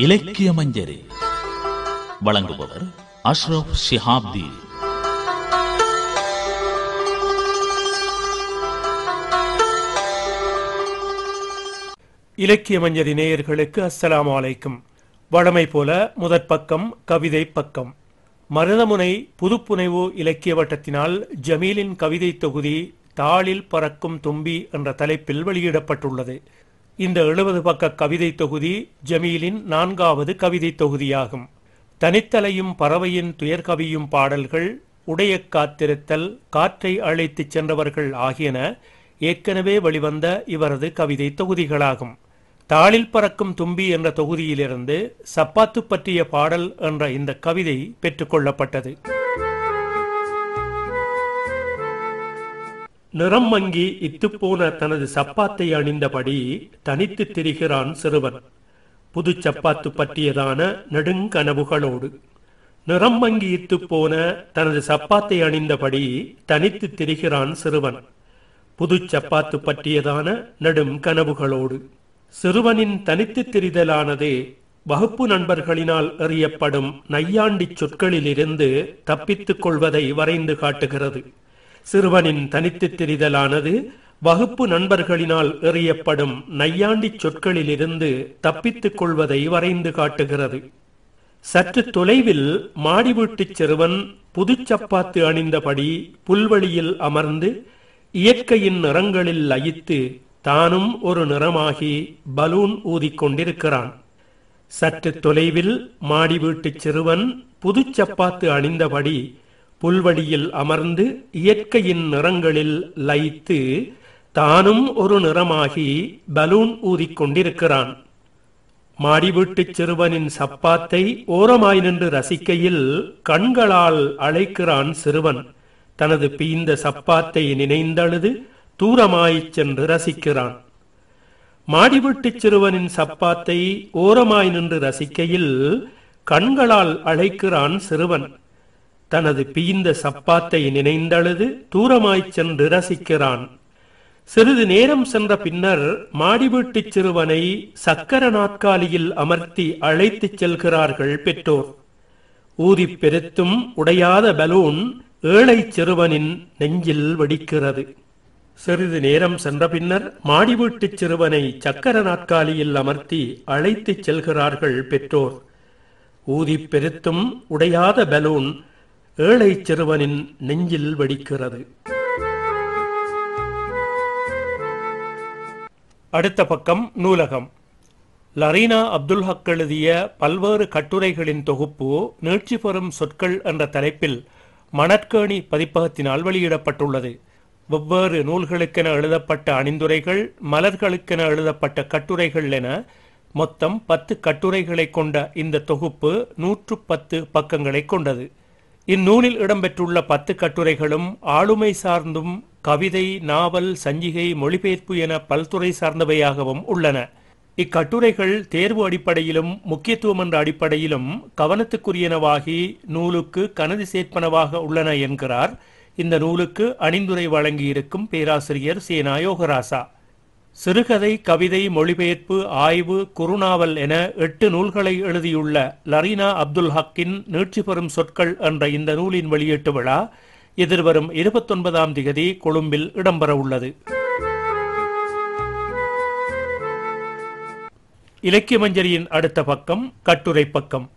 இலக்கிய மஞ்சரி வழங்குபவர் அஷ்ரப் ஷிஹாப்தி. இலக்கிய மஞ்சரி நேயர்களுக்கு அஸ்ஸலாமு அலைக்கும். வழமை போல முதற் பக்கம் கவிதை பக்கம். மருதமுனை புதுப்புனைவு இலக்கிய வட்டத்தினால் ஜமீலின் கவிதை தொகுதி தாளில் பறக்கும் தும்பி என்ற தலைப்பில் வெளியிடப்பட்டுள்ளது. இந்த எழுபது பக்க கவிதை தொகுதி ஜமீலின் நான்காவது கவிதை தொகுதியாகும். தனித்தலையும் பறவையின் துயர்கவியும் பாடல்கள் உடைய காத்திருத்தல் காற்றை அழைத்துச் சென்றவர்கள் ஆகியன ஏற்கனவே வெளிவந்த இவரது கவிதை தொகுதிகளாகும். தாளில் பறக்கும் தும்பி என்ற தொகுதியிலிருந்து சப்பாத்து பற்றிய பாடல் என்ற இந்த கவிதை பெற்றுக்கொள்ளப்பட்டது நிறம் மங்கி இத்துப்போன தனது சப்பாத்தை அணிந்தபடி தனித்து திரிகிறான் சிறுவன். புது சப்பாத்து பற்றியதான நெடுங்கனவுகளோடு. நிறம் மங்கி இத்துப்போன தனது சப்பாத்தை அணிந்தபடி தனித்து திரிகிறான் சிறுவன். புது சப்பாத்து பற்றியதான நெடும் கனவுகளோடு சிறுவனின் தனித்து திரிதலானது வகுப்பு நண்பர்களினால் எறியப்படும் நையாண்டிச் சொற்களிலிருந்து தப்பித்துக் கொள்வதை வரைந்து காட்டுகிறது. சிறுவனின் தனித்து திரிதலானது வகுப்பு நண்பர்களினால் எறியப்படும் நையாண்டிச் சொற்களிலிருந்து தப்பித்துக் கொள்வதை வரைந்து காட்டுகிறது. சற்று தொலைவில் மாடி வீட்டுச் சிறுவன் புதுச்சப்பாத்து அணிந்தபடி புல்வெளியில் அமர்ந்து இயற்கையின் நிறங்களில் லயித்து தானும் ஒரு நிறமாகி பலூன் ஊதிக்கொண்டிருக்கிறான் சற்று தொலைவில் மாடி வீட்டுச் சிறுவன் புதுச்சப்பாத்து அணிந்தபடி புல்வடியில் அமர்ந்து இயற்கையின் நிறங்களில் லயித்து தானும் ஒரு நிறமாகி பலூன் ஊதிக்கொண்டிருக்கிறான் மாடி வீட்டுச் சிறுவனின் சப்பாத்தை ஓரமாய் நின்று ரசிக்கையில் கண்களால் அழைக்கிறான் சிறுவன். தனது பீந்த சப்பாத்தை நினைந்தழுது தூரமாய்ச் சென்று ரசிக்கிறான். மாடிவீட்டுச் சிறுவனின் சப்பாத்தை ஓரமாய் நின்று ரசிக்கையில் கண்களால் அழைக்கிறான் சிறுவன். தனது பிய்ந்த சப்பாத்தை நினைந்தழுது தூரமாய்ச் சென்று ரசிக்கிறான். சிறிது நேரம் சென்ற பின்னர் மாடி வீட்டுச் சிறுவனை சக்கர நாற்காலியில் அமர்த்தி அழைத்துச் செல்கிறார்கள் பெற்றோர். ஊதிப் பெருத்தும் உடையாத பலூன் ஏழை சிறுவனின் நெஞ்சில் வெடிக்கிறது. சிறிது நேரம் சென்ற பின்னர் மாடி வீட்டுச் சிறுவனை சக்கர நாற்காலியில் அமர்த்தி அழைத்துச் செல்கிறார்கள் பெற்றோர். ஊதிப் பெருத்தும் உடையாத பலூன் ஏழை சிறுவனின் நெஞ்சில் வெடிக்கிறது. அடுத்த பக்கம் நூலகம். லரீனா அப்துல் ஹக் எழுதிய பல்வேறு கட்டுரைகளின் தொகுப்பு நீட்சி பெறும் சொற்கள் என்ற தலைப்பில் மணற்கேணி பதிப்பகத்தினால் வெளியிடப்பட்டுள்ளது. வெவ்வேறு நூல்களுக்கென எழுதப்பட்ட அணிந்துரைகள் மலர்களுக்கென எழுதப்பட்ட கட்டுரைகள் என மொத்தம் பத்து கட்டுரைகளை கொண்ட இந்த தொகுப்பு நூற்று பத்து பக்கங்களை கொண்டது. இந்நூலில் இடம்பெற்றுள்ள பத்து கட்டுரைகளும் ஆளுமை சார்ந்தும் கவிதை நாவல் சஞ்சிகை மொழிபெயர்ப்பு என பல்துறை சார்ந்தவையாகவும் உள்ளன. இக்கட்டுரைகள் தேர்வு அடிப்படையிலும் முக்கியத்துவம் என்ற அடிப்படையிலும் கவனத்துக்குரியனவாகி நூலுக்கு கனதி சேர்ப்பனவாக உள்ளன என்கிறார். இந்த நூலுக்கு அணிந்துரை வழங்கியிருக்கும் பேராசிரியர் சேனா யோகராசா சிறுகதை கவிதை மொழிபெயர்ப்பு ஆய்வு குறுநாவல் என எட்டு நூல்களை எழுதியுள்ள லரீனா அப்துல் ஹக்கின் நீட்சி பெறும் சொற்கள் என்ற இந்த நூலின் வெளியீட்டு விழா எதிர்வரும் இருபத்தொன்பதாம் திகதி கொழும்பில் இடம்பெற உள்ளது. இலக்கிய மஞ்சரியின் அடுத்த பக்கம் கட்டுரை பக்கம்.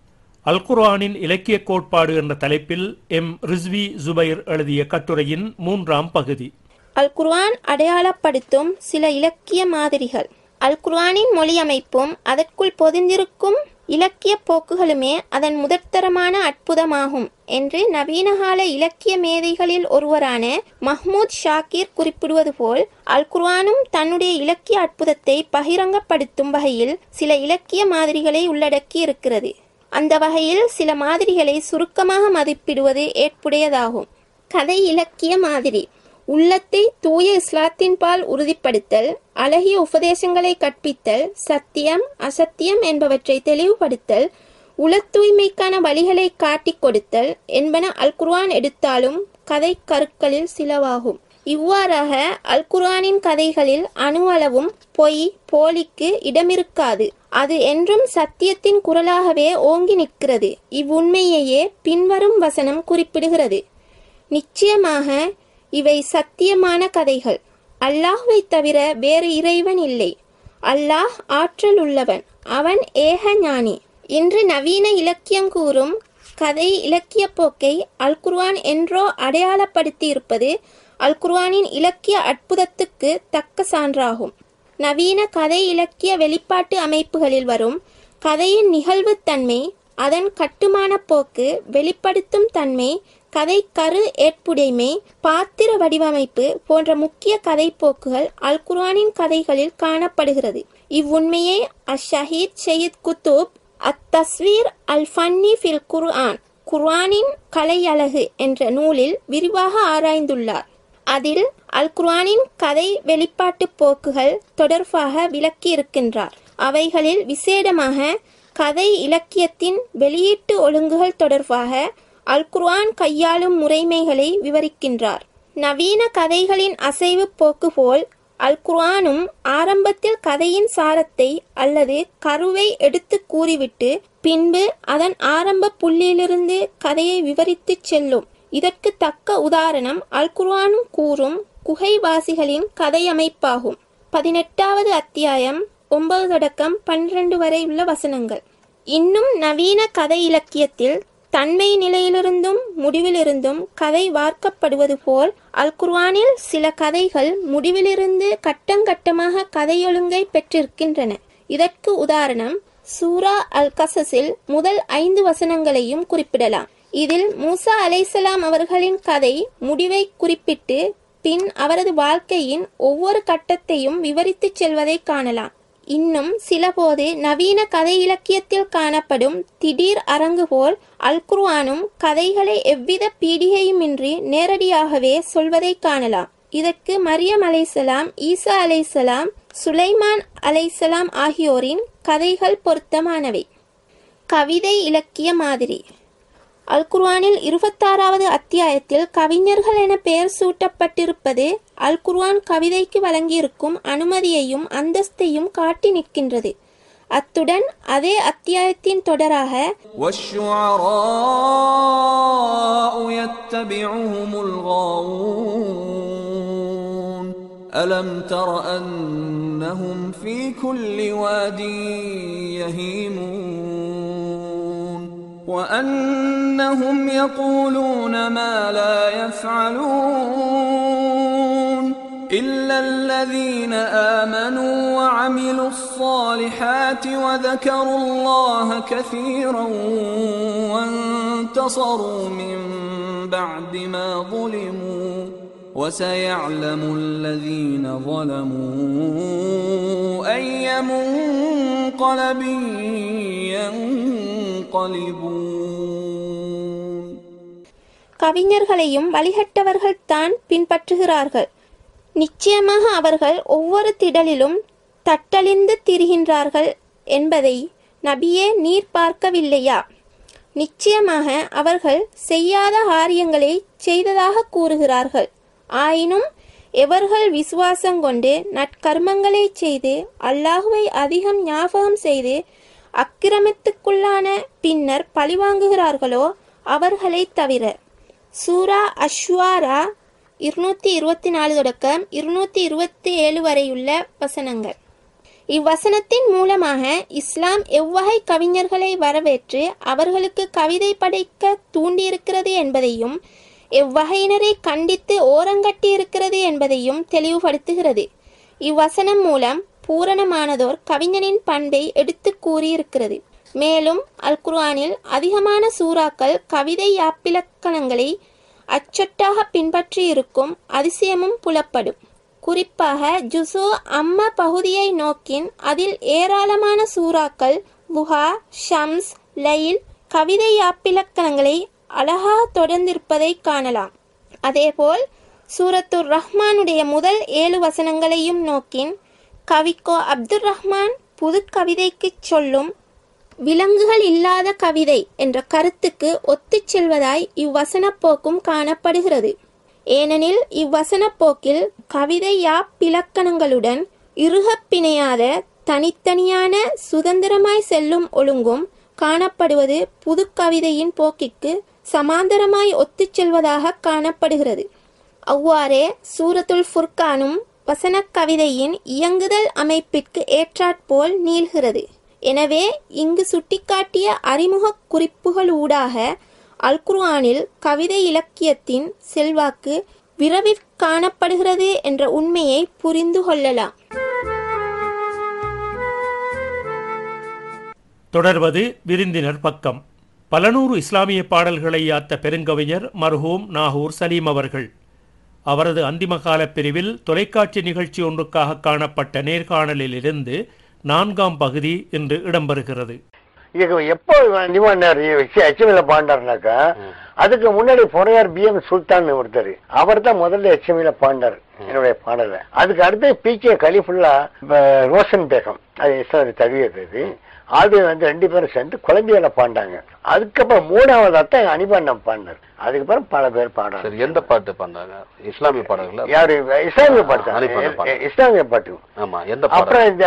அல்குரானின் இலக்கிய கோட்பாடு என்ற தலைப்பில் எம் ரிஸ்வி ஜுபைர் எழுதிய கட்டுரையின் மூன்றாம் பகுதி. அல் குர்ஆன் அடையாளப்படுத்தும் சில இலக்கிய மாதிரிகள். அல் குர்ஆனின் மொழியமைப்பும் அதற்குள் பொதிந்திருக்கும் இலக்கிய போக்குகளுமே அதன் முதற்தரமான அற்புதமாகும் என்று நவீனகால இலக்கிய மேதைகளில் ஒருவரான மஹ்மூத் ஷாக்கிர் குறிப்பிடுவது போல் அல் குர்ஆனும் தன்னுடைய இலக்கிய அற்புதத்தை பகிரங்கப்படுத்தும் வகையில் சில இலக்கிய மாதிரிகளை உள்ளடக்கி இருக்கிறது அந்த வகையில் சில மாதிரிகளை சுருக்கமாக மதிப்பிடுவது ஏற்புடையதாகும். கதை இலக்கிய மாதிரி. உள்ளத்தை தூய இஸ்லாத்தின் பால் உறுதிப்படுத்தல் அழகிய உபதேசங்களை கற்பித்தல் சத்தியம் அசத்தியம் என்பவற்றை தெளிவுபடுத்தல் உள தூய்மைக்கான வழிகளை காட்டிக் கொடுத்தல் என்பன அல் குர்ஆன் எடுத்தாலும் கதை கருக்களில் சிலவாகும். இவ்வாறாக அல் குர்ஆனின் கதைகளில் அணு அளவும் பொய் போலிக்கு இடமிருக்காது. அது என்றும் சத்தியத்தின் குரலாகவே ஓங்கி நிற்கிறது. இவ்வுண்மையையே பின்வரும் வசனம் குறிப்பிடுகிறது. நிச்சயமாக இவை சத்தியமான கதைகள். அல்லாஹ்வை தவிர வேறு இறைவன் இல்லை. அல்லாஹ் ஆற்றல் உள்ளவன் அவன் ஏக ஞானி. இன்று நவீன இலக்கியம் கூறும் கதை இலக்கிய போக்கை அல்குர்வான் என்றோ அடையாளப்படுத்தி இருப்பது அல் இலக்கிய அற்புதத்துக்கு தக்க சான்றாகும். நவீன கதை இலக்கிய வெளிப்பாட்டு அமைப்புகளில் வரும் கதையின் நிகழ்வுத்தன்மை அதன் கட்டுமான போக்கு வெளிப்படுத்தும் தன்மை கதை கரு ஏற்புடைமை பாத்திர வடிவமைப்பு போன்ற முக்கிய கதை போக்குகள் அல் குர்ஆனின் கதைகளில் காணப்படுகிறது. இவ்வுண்மையை அஷஹீத் ஷயீத் குத்துப் அத் தஸ்வீர் அல் ஃபன்னி ஃபில் குர்ஆன் குர்ஆனின் கலையழகு என்ற நூலில் விரிவாக ஆராய்ந்துள்ளார். அதில் அல் குர்ஆனின் கதை வெளிப்பாட்டு போக்குகள் தொடர்பாக விளக்கியிருக்கின்றார். அவைகளில் விசேடமாக கதை இலக்கியத்தின் வெளியீட்டு ஒழுங்குகள் தொடர்பாக அல் குர்ஆன் கையாளும் முறைமைகளை விவரிக்கின்றார். நவீன கதைகளின் அசைவு போக்கு போல் அல் குர்ஆனும் ஆரம்பத்தில் கதையின் சாரத்தை அல்லது கருவை எடுத்து கூறிவிட்டு பின்பு அதன் ஆரம்ப புள்ளியிலிருந்து கதையை விவரித்துச் செல்லும். இதற்கு தக்க உதாரணம் அல் குர்ஆனும் கூறும் குகைவாசிகளின் கதையமைப்பாகும். பதினெட்டாவது அத்தியாயம் ஒன்பது தொடக்கம் பன்னிரண்டு வரை உள்ள வசனங்கள். இன்னும் நவீன கதை இலக்கியத்தில் தன்மை நிலையிலிருந்தும் முடிவிலிருந்தும் கதை வார்க்கப்படுவது போல் அல் குர்வானில் சில கதைகள் முடிவிலிருந்து கட்டங்கட்டமாக கதையொழுங்கை பெற்றிருக்கின்றன. இதற்கு உதாரணம் சூரா அல் கசஸில் முதல் ஐந்து வசனங்களையும் குறிப்பிடலாம். இதில் மூசா அலைசலாம் அவர்களின் கதை முடிவை குறிப்பிட்டு பின் அவரது வாழ்க்கையின் ஒவ்வொரு கட்டத்தையும் விவரித்துச் செல்வதை காணலாம். இன்னும் சிலபோது நவீன கதை இலக்கியத்தில் காணப்படும் திடீர் அரங்கு போல் அல்குர்ஆனும் கதைகளை எவ்வித பீடிகையுமின்றி நேரடியாகவே சொல்வதை காணலாம். இதற்கு மரியம் அலைசலாம் ஈசா அலைசலாம் சுலைமான் அலைசலாம் ஆகியோரின் கதைகள் பொருத்தமானவை. கவிதை இலக்கிய மாதிரி. அல் குர்ஆனில் இருபத்தாறாவது அத்தியாயத்தில் கவிஞர்கள் என பெயர் சூட்டப்பட்டிருப்பது அல் குர்ஆன் கவிதைக்கு வழங்கியிருக்கும் அனுமதியையும் அந்தஸ்தையும் காட்டி நிற்கின்றது அத்துடன் அதே அத்தியாயத்தின் தொடராக والشعراء يتبعهم الغاوون ألم تر أنهم في كل واد يهيمون وأنهم يقولون ما لا يفعلون إلا الذين آمنوا وعملوا الصالحات وذكروا الله كثيرا وانتصروا من بعد ما ظلموا وسيعلم الذين ظلموا أي منقلب ينقلبون கவிஞர்களையும் வழிகட்டவர்கள் தான் பின்பற்றுகிறார்கள். நிச்சயமாக அவர்கள் ஒவ்வொரு திடலிலும் தட்டழிந்து திரிகின்றார்கள் என்பதை நபியே நீர் பார்க்கவில்லையா? நிச்சயமாக அவர்கள் செய்யாத காரியங்களை செய்ததாக கூறுகிறார்கள். ஆயினும் எவர்கள் விசுவாசம் கொண்டு நற்கர்மங்களை செய்து அல்லாஹுவை அதிகம் ஞாபகம் செய்து அக்கிரமத்துக்குள்ளான பின்னர் பழிவாங்குகிறார்களோ அவர்களை தவிர. சூரா அஷ்வாரா இருநூத்தி இருபத்தி நாலு தொடக்கம் இருநூத்தி இருபத்தி ஏழு வரையுள்ள வசனங்கள். இவ்வசனத்தின் மூலமாக இஸ்லாம் எவ்வகை கவிஞர்களை வரவேற்று அவர்களுக்கு கவிதை படைக்க தூண்டியிருக்கிறது என்பதையும் எவ்வகையினரை கண்டித்து ஓரங்கட்டியிருக்கிறது என்பதையும் தெளிவுபடுத்துகிறது. இவ்வசனம் மூலம் பூரணமானதோர் கவிஞனின் பண்பை எடுத்து கூறியிருக்கிறது. மேலும் அல் குர்ஆனில் அதிகமான சூறாக்கள் கவிதை யாப்பிலக்கணங்களை அச்சொட்டாக பின்பற்றி இருக்கும் அதிசயமும் புலப்படும். குறிப்பாக ஜுசு அம்ம பகுதியை நோக்கின் அதில் ஏராளமான சூறாக்கள் புகா ஷம்ஸ் லைல் கவிதை யாப்பிலக்கணங்களை அழகாக தொடர்ந்திருப்பதை காணலாம். அதேபோல் சூரத்துர் ரஹ்மானுடைய முதல் ஏழு வசனங்களையும் நோக்கின் கவிக்கோ அப்துர் ரஹ்மான் புது கவிதைக்கு சொல்லும் விலங்குகள் இல்லாத கவிதை என்ற கருத்துக்கு ஒத்துச் செல்வதாய் இவ்வசனப் போக்கும் காணப்படுகிறது. ஏனெனில் இவ்வசனப்போக்கில் கவிதையா கவிதை யாப்பிலக்கணங்களுடன் பிணையாத தனித்தனியான சுதந்திரமாய் செல்லும் ஒழுங்கும் காணப்படுவது புது கவிதையின் போக்கிற்கு சமாந்தரமாய் ஒத்துச் செல்வதாக காணப்படுகிறது. அவ்வாறே சூரத்துல் ஃபுர்கானும் வசனக் கவிதையின் இயங்குதல் அமைப்பிற்கு ஏற்றாற்போல் நீள்கிறது. எனவே இங்கு சுட்டிக்காட்டிய அறிமுகக் குறிப்புகளூடாக அல்குர்ஆனில் கவிதை இலக்கியத்தின் செல்வாக்கு விரைவில் காணப்படுகிறது என்ற உண்மையை புரிந்து கொள்ளலாம். தொடர்வது விருந்தினர் பக்கம். பலநூறு இஸ்லாமிய பாடல்களை யாத்த பெருங்கவிஞர் மர்ஹூம் நாகூர் சலீம் அவர்கள். அவரது அந்திமகால பிரிவில் தொலைக்காட்சி நிகழ்ச்சி ஒன்றுக்காக காணப்பட்ட நேர்காணலிலிருந்து நான்காம் பகுதி இன்று இடம்பெறுகிறது. எப்போ நிவாரணர் எச்எம்எல்ல பாண்டார்னாக்கா அதுக்கு முன்னாடி பொறையார் பி எம் சுல்தான் ஒருத்தர். அவர் தான் முதல்ல எச்எம்எல்ல பாண்டார் என்னுடைய பாடல. அதுக்கு அடுத்து பி கே கலிஃபுல்லா ரோஷன் பேகம் அது இஸ்லாமிய தழுவியது அது வந்து ரெண்டு பேரும் சேர்ந்து கொலம்பியால பாண்டாங்க. அதுக்கப்புறம் மூணாவது தான் அனிபாண்டம் பாடினார். அதுக்கப்புறம் பல பேர் பாடுறாங்க. எந்த பாட்டு பண்ணாங்க இஸ்லாமிய பாடல்கள்? யாரு? இஸ்லாமிய பாட்டு. இஸ்லாமிய பாட்டு. ஆமா எந்த அப்புறம் இந்த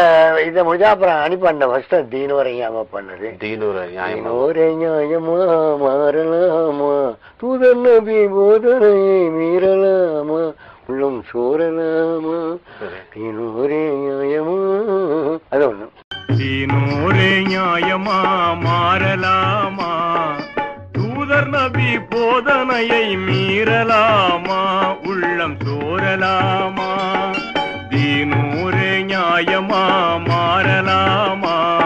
இதை முடிஞ்சா அப்புறம் அனிபாண்டம் ஃபர்ஸ்ட் தீனோரையாம பண்ணது. தீனூர நியாயமா மாறலாமா? தூதர் நபி போதனையை மீறலாமா? உள்ளம் சோரலாமா? நியாயமா அது ஒண்ணு. சீனோரே நியாயமா மாறலாமா? தூதர் நபி போதனையை மீறலாமா? உள்ளம் சோரலாமா? தீனூரே நியாயமா மாறலாமா?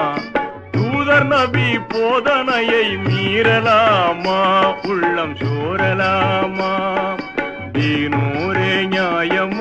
தூதர் நபி போதனையை மீறலாமா? உள்ளம் சோரலாமா? தீனூரே நியாயமா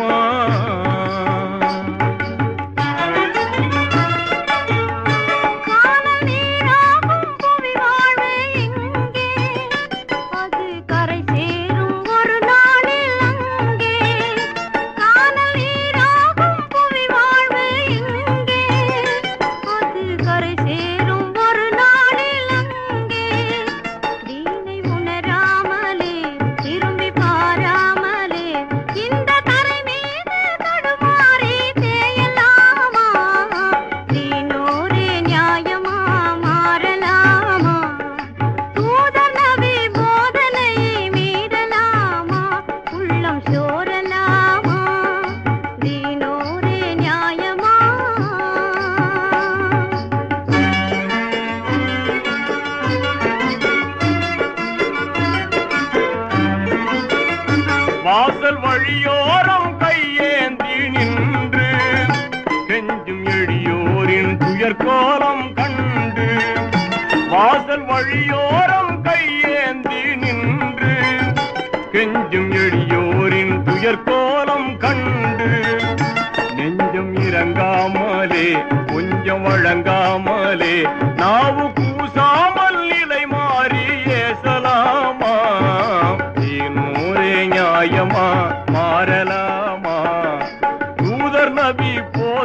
வாசல் வழியோரம் கையேந்தி நின்று கெஞ்சும் எளியோரின் துயர்கோலம் கண்டு வாசல் வழியோரம் கையேந்தி நின்று கெஞ்சும் எளியோரின் துயர்கோலம் கண்டு நெஞ்சம் இறங்காமலே கொஞ்சம் வழங்காமலே நாவும்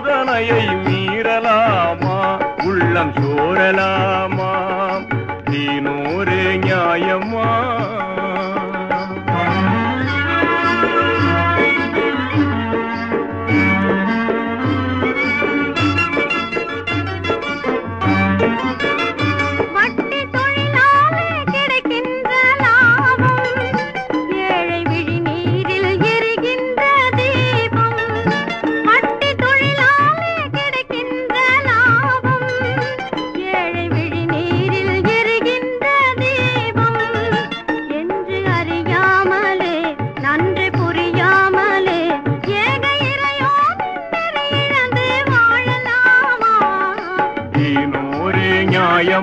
சோதனையை மீறலாமா? உள்ளம் சோரலாமா? நீ தீனூரே நியாயமா?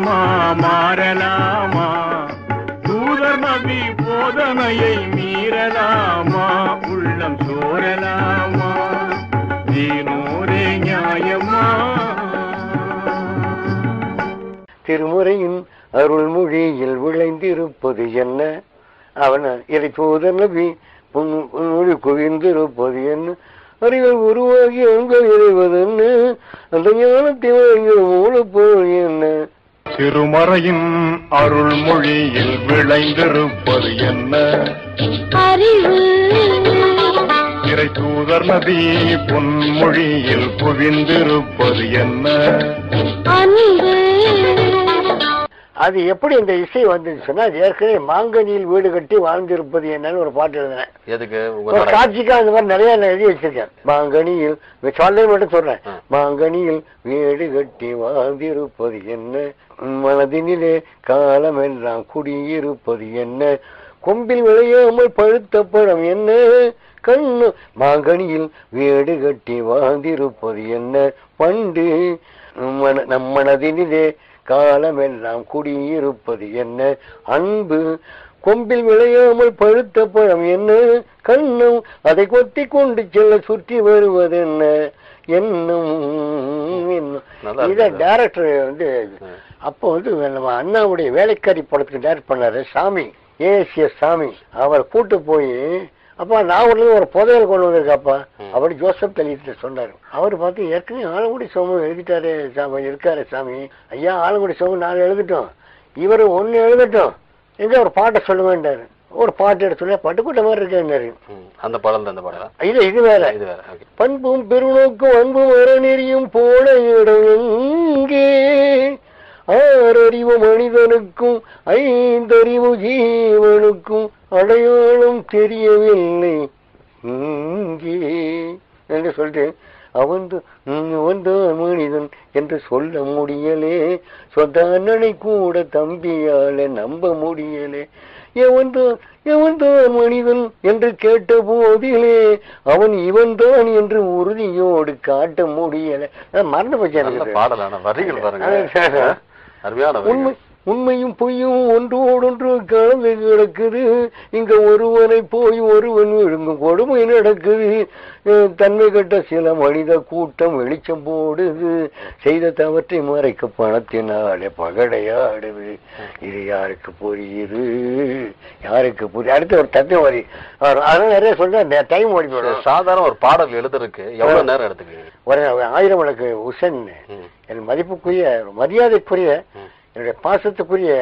மாறலாமா மாறலாமா? தூதர் நபி போதனையை மீறலாமா? உள்ளம் சோரலாமா? தீனூரே நியாயமா? திருமுறையின் அருள்மொழியில் விளைந்திருப்பது என்ன? அவன் இதை தூதர் நபி மொழி குவிந்திருப்பது என்ன? அறிவை உருவாகி அங்க இறைவதென்ன அந்த ஞானத்தை வாங்கிய மூலப்பொருள் என்ன? திருமறையின் அருள்மொழியில் விளைந்திருப்பது என்ன? அறிவு. இறை தூத கௌசர் நதி பொன்மொழியில் குவிந்திருப்பது என்ன? அது எப்படி இந்த இசை வந்துன்னு சொன்னா அது ஏற்கனவே மாங்கனியில் வீடு கட்டி வாழ்ந்திருப்பது என்னன்னு ஒரு பாட்டு எழுதினேன். எதுக்கு? ஒரு நடை- காட்சிக்கா அந்த மாதிரி நிறைய நான் எழுதி வச்சிருக்கேன். மாங்கனியில் சொல்ல மட்டும் சொல்றேன். மாங்கனியில் வீடு கட்டி வாழ்ந்திருப்பது என்ன? மனதினிலே காலம் எல்லாம் குடியிருப்பது என்ன? கொம்பில் விளையாமல் பழுத்த பழம் என்ன? கண்ணு மாங்கனியில் வீடு கட்டி வாழ்ந்திருப்பது என்ன? பண்டு நம் மன- நம் மனதினிலே காலமெல்லாம் குடியிருப்பது என்ன? அன்பு கொம்பில் விளையாமல் பழுத்த பழம் என்ன? கண்ணும் அதை கொத்தி கொண்டு செல்ல சுற்றி வருவது என்ன? என்னும் இத. டைரக்டர் வந்து அப்போ வந்து நம்ம அண்ணாவுடைய வேலைக்காரி படத்துக்கு டைரக்ட் பண்ணாரு சாமி. ஏஎஸ்எஸ் சாமி. அவர் கூட்டு போய் அப்பா நாகூர்ல ஒரு புதையல் கொண்டு வந்திருக்காப்பா அப்படி ஜோசப் தலித்து சொன்னாரு. அவர் பார்த்து ஏற்கனவே ஆலங்குடி சோமம் எழுதிட்டாரு சாமி இருக்காரு சாமி. ஐயா ஆலங்குடி சோமம் நாலு எழுதிட்டோம். இவர் ஒன்னு எழுதட்டும். எங்க ஒரு பாட்டை சொல்லுவேன்டாரு ஒரு பாட்டு எடுத்து பட்டுக்கோட்டை மாதிரி இருக்கேன்னாரு அந்த படம் அந்த படம் இது இது வேற. இது வேற பண்பும் பெருநோக்கும் அன்பும் அறநெறியும் போன இடம் எங்கே ஆறறிவு மனிதனுக்கும் ஐந்தறிவு ஜீவனுக்கும் அடையாளம் தெரியவில்லை. இங்கே என்று சொல்லிட்டு அவன் அவன்தான் மனிதன் என்று சொல்ல முடியலே. சொந்த அண்ணனை கூட தம்பியால நம்ப முடியலே. எவன்தான் எவன்தான் மனிதன் என்று கேட்ட போதிலே அவன் இவன்தான் என்று உறுதியோடு காட்ட முடியல. மறந்து எனக்கு. பாடலான வரிகள் பாருங்க. அருமையான உண்மை வரிகள் உண்மையும் பொய்யும் ஒன்றோடொன்று கலந்து கிடக்குது. இங்க ஒருவனை போய் ஒருவன் விழுங்கும் கொடுமை நடக்குது. தன்மை கட்ட சில மனித கூட்டம் வெளிச்சம் போடுது. செய்த தவற்றை மறைக்க பணத்தினாலே பகடையாடுது. இது யாருக்கு புரியுது? யாருக்கு புரியுது அடுத்து ஒரு தத்துவ வரி. அதெல்லாம் நிறைய சொல்ற டைம் ஓடி போயிடும் சாதாரண ஒரு பாடல் எழுதுறதுக்கு எவ்வளவு நேரம் எடுத்துக்கீங்க ஒரு ஆயிரம் விளக்கு உசன். என் மதிப்புக்குரிய மரியாதைக்குரிய என்னுடைய பாசத்துக்குரிய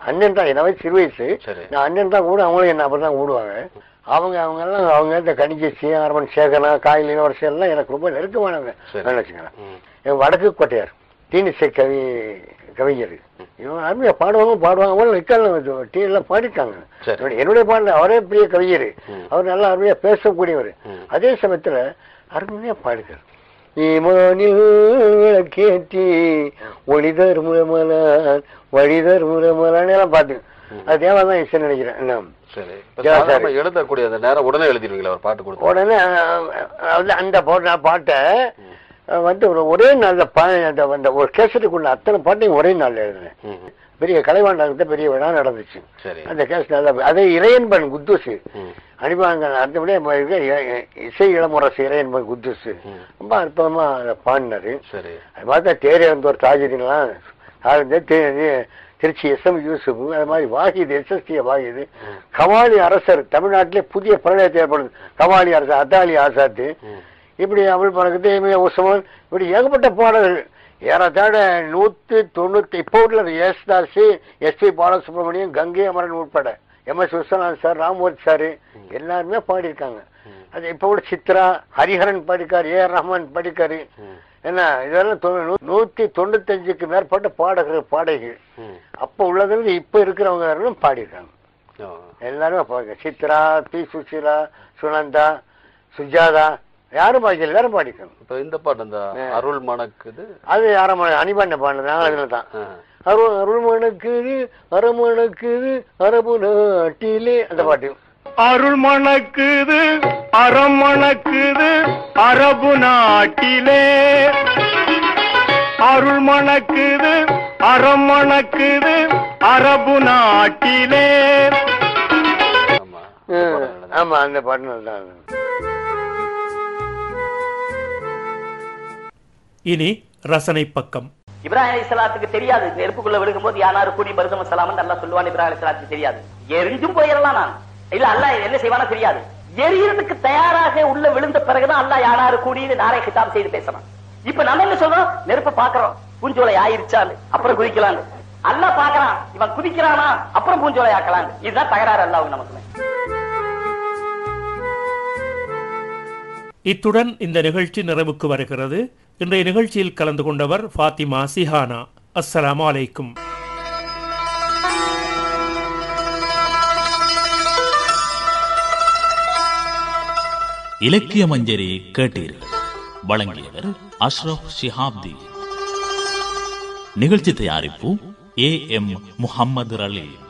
அண்ணன் தான் என்ன சிறு வயசு. நான் அண்ணன் தான் கூட அவங்களும் என்ன அப்படி தான் கூடுவாங்க அவங்க அவங்க எல்லாம் அவங்க இந்த கணிஜி ஆரம்பன் சேகரா காயில் இளவரசர் எல்லாம் எனக்கு ரொம்ப நெருக்கமானவங்க. வச்சுக்கலாம். என் வடக்கு கோட்டையார் தீனிசை கவி கவிஞர் இவன் அருமையா பாடுவாங்க பாடுவாங்க அவங்க நிக்கலாம் டீ எல்லாம் பாடிட்டாங்க. என்னுடைய- பாடல அவரே பெரிய கவிஞர். அவர் நல்லா அருமையா பேசக்கூடியவர். அதே சமயத்துல அருமையா பாடுகிறார் ஈமானில் விளக்கேற்றி ஒளிதர் முரமலான் வழிதர் முரமலான் எல்லாம் பாட்டு அது தேவாதான் இசை நினைக்கிறேன். என்ன. எழுதக்கூடிய அந்த நேரம் உடனே எழுதிடுவீங்களா ஒரு பாட்டு கொடுத்து. உடனே அந்த போட்ட வந்து ஒரு நாள்ல அந்த ஒரு கேசட்டுக்குள்ள அத்தனை பாட்டையும் ஒரே நாள்ல எழுதினேன். பெரிய கலைவாண்டாங்கிட்ட பெரிய விழா நடந்துச்சு. அந்த கேஸ் நல்லா அதே இறையன்பன் குத்தூசு. ம். அடிப்பாங்க அடுத்தபடியே இசை இளமுரசு இறையன்பன் குத்தூசு. ரொம்ப அற்புதமா அதை பாடினாரு. சரி. அது பார்த்தா தேரியந்தோர் தாஜின்லாம் ஆழ்ந்த திருச்சி எஸ் எம் யூசுப் அது மாதிரி வாகிது எஸ்எஸ்டி வாகிது கவாலி அரசர் தமிழ்நாட்டிலே புதிய பிரளயத்தை ஏற்படுது கவாலி அரசர் அத்தாலி ஆசாத்து. இப்படி அமல் பழக்கத்து உசமன் இப்படி ஏகப்பட்ட பாடல்கள். ஏறத்தாழ நூத்தி தொண்ணூத்தி இப்போ உள்ள யேசுதாஸ் எஸ்பி பாலசுப்ரமணியம் கங்கை அமரன் உட்பட M S Viswanath sir Ramamurthy sir எல்லாருமே பாடியிருக்காங்க அது இப்போ கூட சித்ரா ஹரிஹரன் பாடிக்கார் ஏ ரஹ்மான் பாடிக்காரு. என்ன இதெல்லாம் தொண்ணூ- நூ- நூத்தி தொண்ணூத்தஞ்சுக்கு மேற்பட்ட பாடகர்கள் பாடகிகள். அப்போ உள்ளதுல இப்ப இருக்கிறவங்க பாடியிருக்காங்க. எல்லாருமே பாருங்க சித்ரா பி சுஷீலா சுனந்தா சுஜாதா யாரும் பாடிக்கல எல்லாரும் பாடிக்காங்க இப்ப இந்த பாட்டு அந்த அருள் மணக்குது. அது அரைமணி அணிபாண்ட பாடினது அதில் தான். அருள் அருள் மணக்குது அரமணக்குது அரபு நாட்டிலே அந்த பாட்டு. அருள் மணக்குது அறம் மணக்குது அரபு நாட்டிலே. அருள் மணக்குது அறம் மணக்குது அரபு நாட்டிலே. ஆமா. பாடல் அந்த பாட்டு தான் இனி ரசனை பக்கம். இப்ராஹிம் அலைஹிஸ்ஸலாத்துக்கு தெரியாது. நெருப்புக்குள்ள விழுகும்போது யானாரு கூடி மருதம் சலாமன் நல்லா சொல்லுவான் இப்ராஹிம் அலைஹிஸ்ஸலாத்துக்கு தெரியாது. எரிஞ்சும் போயிடலாம் நான். இல்ல அல்லாஹ் என்ன செய்வானா தெரியாது. எரியறதுக்கு தயாராக உள்ள விழுந்த பிறகுதான் அல்லாஹ் யானாரு கூடி நாரை கிதாப் செய்து பேசலாம் இப்ப நம்ம என்ன சொல்றோம்? நெருப்ப பாக்குறோம். பூஞ்சோலை ஆயிருச்சான்னு அப்புறம் குதிக்கலான்னு. அல்லாஹ் பாக்குறான். இவன் குதிக்கிறானா? அப்புறம் பூஞ்சோலை ஆக்கலாம் இதுதான் தகராறு அல்லாஹ் நமக்கு இத்துடன் இந்த நிகழ்ச்சி நிறைவுக்கு வருகிறது. இன்றைய நிகழ்ச்சியில் கலந்து கொண்டவர் ஃபாத்திமா சிஹானா. அஸ்ஸலாம் அலைக்கும். இலக்கிய மஞ்சரி கேட்டீர்கள். வழங்கியவர் அஷ்ரப் ஷிஹாப்தி. நிகழ்ச்சி தயாரிப்பு ஏ எம் முஹம்மது ரலீம்